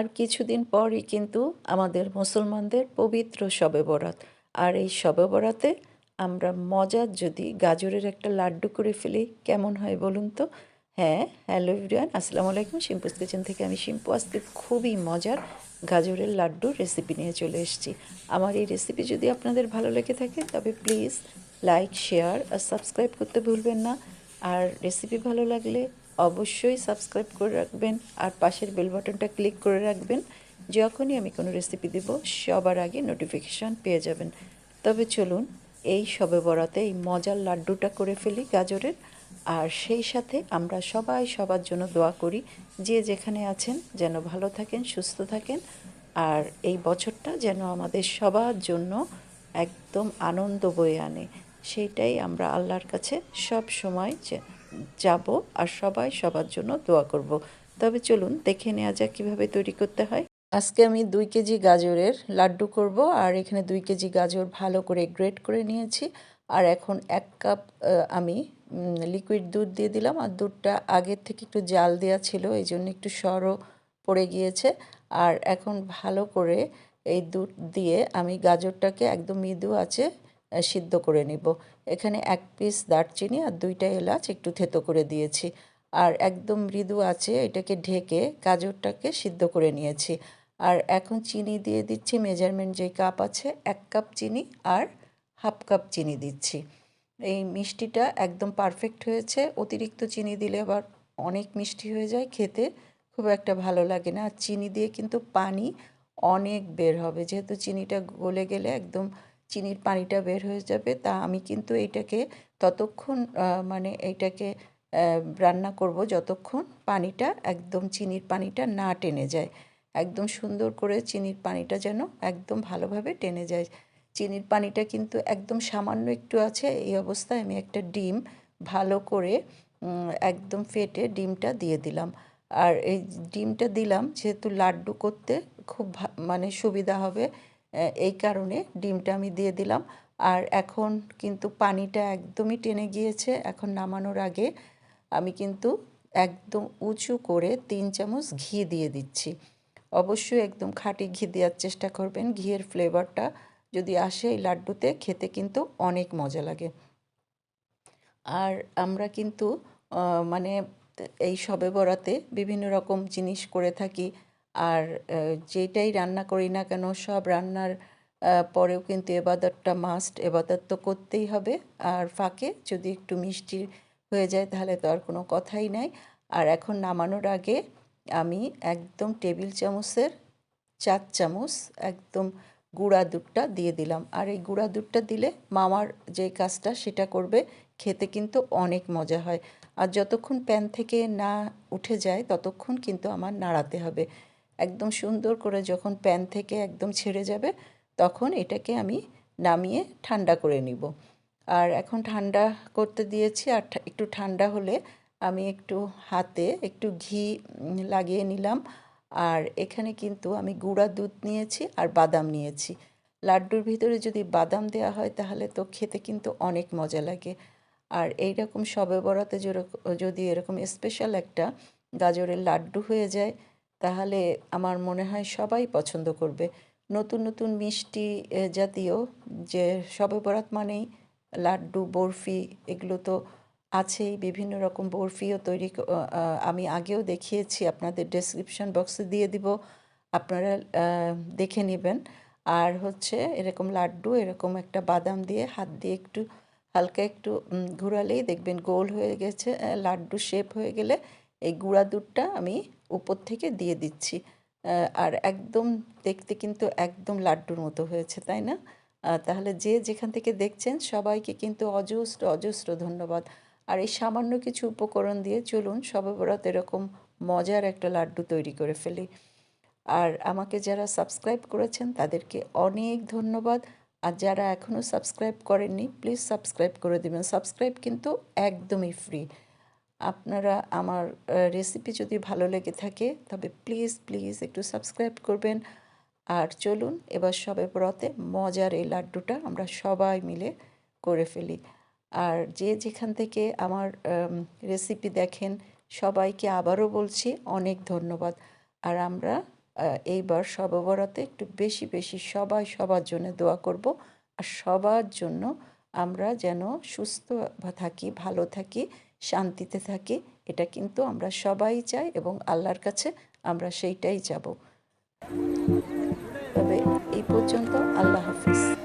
আর কিছুদিন পরই কিন্তু আমাদের মুসলমানদের পবিত্র শবে বরাত। আর এই শবে বরাতে আমরা মজার যদি গাজরের একটা লাড্ডু করে ফেলি, কেমন হয় বলুন তো? হ্যাঁ হ্যালো এভরিওয়ান, আসসালামু আলাইকুম। শিম্পুস কিচেন থেকে আমি শিম্পু। আজকে খুবই মজার গাজরের লাড্ডু রেসিপি নিয়ে চলে এসেছি। আমার এই রেসিপি যদি আপনাদের ভালো লেগে থাকে, তবে প্লিজ লাইক শেয়ার আর সাবস্ক্রাইব করতে ভুলবেন না। আর রেসিপি ভালো লাগলে অবশ্যই সাবস্ক্রাইব করে রাখবেন আর পাশের বেল বাটনটা ক্লিক করে রাখবেন। যখনই আমি কোনো রেসিপি দেব, সবার আগে নোটিফিকেশান পেয়ে যাবেন। তবে চলুন, এই সবে বরাতে এই মজার লাড্ডুটা করে ফেলি গাজরের। আর সেই সাথে আমরা সবাই সবার জন্য দোয়া করি, যে যেখানে আছেন যেন ভালো থাকেন, সুস্থ থাকেন। আর এই বছরটা যেন আমাদের সবার জন্য একদম আনন্দ বয়ে আনে। সেইটাই আমরা আল্লাহর কাছে সব সময় যাব আর সবাই সবার জন্য দোয়া করব। তবে চলুন দেখে নেওয়া যাক কীভাবে তৈরি করতে হয়। আজকে আমি দুই কেজি গাজরের লাড্ডু করব আর এখানে দুই কেজি গাজর ভালো করে গ্রেট করে নিয়েছি। আর এখন এক কাপ আমি লিকুইড দুধ দিয়ে দিলাম। আর দুধটা আগের থেকে একটু জাল দেওয়া ছিল, এই জন্য একটু সরও পড়ে গিয়েছে। আর এখন ভালো করে এই দুধ দিয়ে আমি গাজরটাকে একদম মৃদু আছে সিদ্ধ করে নিব। এখানে এক পিস দারচিনি আর দুইটা এলাচ একটু থেতো করে দিয়েছি। আর একদম মৃদু আছে, এটাকে ঢেকে গাজরটাকে সিদ্ধ করে নিয়েছি। আর এখন চিনি দিয়ে দিচ্ছি, মেজারমেন্ট যে কাপ আছে, এক কাপ চিনি আর হাফ কাপ চিনি দিচ্ছি। এই মিষ্টিটা একদম পারফেক্ট হয়েছে। অতিরিক্ত চিনি দিলে আবার অনেক মিষ্টি হয়ে যায়, খেতে খুব একটা ভালো লাগে না। আর চিনি দিয়ে কিন্তু পানি অনেক বের হবে। যেহেতু চিনিটা গলে গেলে একদম চিনির পানিটা বের হয়ে যাবে, তা আমি কিন্তু এইটাকে ততক্ষণ মানে এইটাকে রান্না করব যতক্ষণ পানিটা একদম চিনির পানিটা না টেনে যায়। একদম সুন্দর করে চিনির পানিটা যেন একদম ভালোভাবে টেনে যায়। চিনির পানিটা কিন্তু একদম সামান্য একটু আছে, এই অবস্থায় আমি একটা ডিম ভালো করে একদম ফেটে ডিমটা দিয়ে দিলাম। আর এই ডিমটা দিলাম, যেহেতু লাড্ডু করতে খুব মানে সুবিধা হবে এই কারণে ডিমটা আমি দিয়ে দিলাম। আর এখন কিন্তু পানিটা একদমই টেনে গিয়েছে। এখন নামানোর আগে আমি কিন্তু একদম উঁচু করে তিন চামচ ঘি দিয়ে দিচ্ছি। অবশ্যই একদম খাঁটি ঘি দেওয়ার চেষ্টা করবেন। ঘিয়ের ফ্লেভারটা যদি আসে এই লাড্ডুতে, খেতে কিন্তু অনেক মজা লাগে। আর আমরা কিন্তু মানে এই সবে বরাতে বিভিন্ন রকম জিনিস করে থাকি। আর যেটাই রান্না করি না কেন, সব রান্নার পরেও কিন্তু এবাদতটা মাস্ট এবাদত তো করতেই হবে। আর ফাঁকে যদি একটু মিষ্টি হয়ে যায়, তাহলে তো আর কোনো কথাই নাই। আর এখন নামানোর আগে আমি একদম টেবিল চামচের চার চামচ একদম গুঁড়া দুধটা দিয়ে দিলাম। আর এই গুঁড়া দুধটা দিলে মামার যে কাজটা, সেটা করবে, খেতে কিন্তু অনেক মজা হয়। আর যতক্ষণ প্যান থেকে না উঠে যায়, ততক্ষণ কিন্তু আমার নাড়াতে হবে। একদম সুন্দর করে যখন প্যান থেকে একদম ছেড়ে যাবে, তখন এটাকে আমি নামিয়ে ঠান্ডা করে নিব। আর এখন ঠান্ডা করতে দিয়েছি, আর একটু ঠান্ডা হলে আমি একটু হাতে একটু ঘি লাগিয়ে নিলাম। আর এখানে কিন্তু আমি গুঁড়া দুধ নিয়েছি আর বাদাম নিয়েছি। লাড্ডুর ভিতরে যদি বাদাম দেওয়া হয়, তাহলে তো খেতে কিন্তু অনেক মজা লাগে। আর এই রকম সবে বরাতে যদি এরকম স্পেশাল একটা গাজরের লাড্ডু হয়ে যায় তাহলে আমার মনে হয় সবাই পছন্দ করবে। নতুন নতুন মিষ্টি জাতীয় যে সবে বরাত মানেই লাড্ডু, বরফি এগুলো তো আছেই। বিভিন্ন রকম বরফিও তৈরি আমি আগেও দেখিয়েছি, আপনাদের ডেসক্রিপশন বক্সে দিয়ে দিব, আপনারা দেখে নেবেন। আর হচ্ছে এরকম লাড্ডু, এরকম একটা বাদাম দিয়ে হাত দিয়ে একটু হালকা একটু ঘুরালেই দেখবেন গোল হয়ে গেছে লাড্ডু শেপ হয়ে গেলে এই গুঁড়া দুধটা আমি উপর থেকে দিয়ে দিচ্ছি। আর একদম দেখতে কিন্তু একদম লাড্ডুর মতো হয়েছে, তাই না? তাহলে যে যেখান থেকে দেখছেন সবাইকে কিন্তু অজস্র অজস্র ধন্যবাদ। আর এই সামান্য কিছু উপকরণ দিয়ে চলুন সবে বরাত এরকম মজার একটা লাড্ডু তৈরি করে ফেলি। আর আমাকে যারা সাবস্ক্রাইব করেছেন তাদেরকে অনেক ধন্যবাদ। আর যারা এখনও সাবস্ক্রাইব করেননি, প্লিজ সাবস্ক্রাইব করে দেবেন। সাবস্ক্রাইব কিন্তু একদমই ফ্রি। আপনারা আমার রেসিপি যদি ভালো লেগে থাকে, তবে প্লিজ প্লিজ একটু সাবস্ক্রাইব করবেন। আর চলুন, এবার সবে ব্রতে মজার এই লাড্ডুটা আমরা সবাই মিলে করে ফেলি। আর যে যেখান থেকে আমার রেসিপি দেখেন, সবাইকে আবারও বলছি অনেক ধন্যবাদ। আর আমরা এইবার শবে বরাতে একটু বেশি বেশি সবাই সবার জন্য দোয়া করব। আর সবার জন্য আমরা যেন সুস্থ থাকি, ভালো থাকি। শান্তিতে থাকি, এটা কিন্তু আমরা সবাই চাই এবং আল্লাহর কাছে আমরা সেইটাই যাব তবে এই পর্যন্ত আল্লাহ হাফিজ।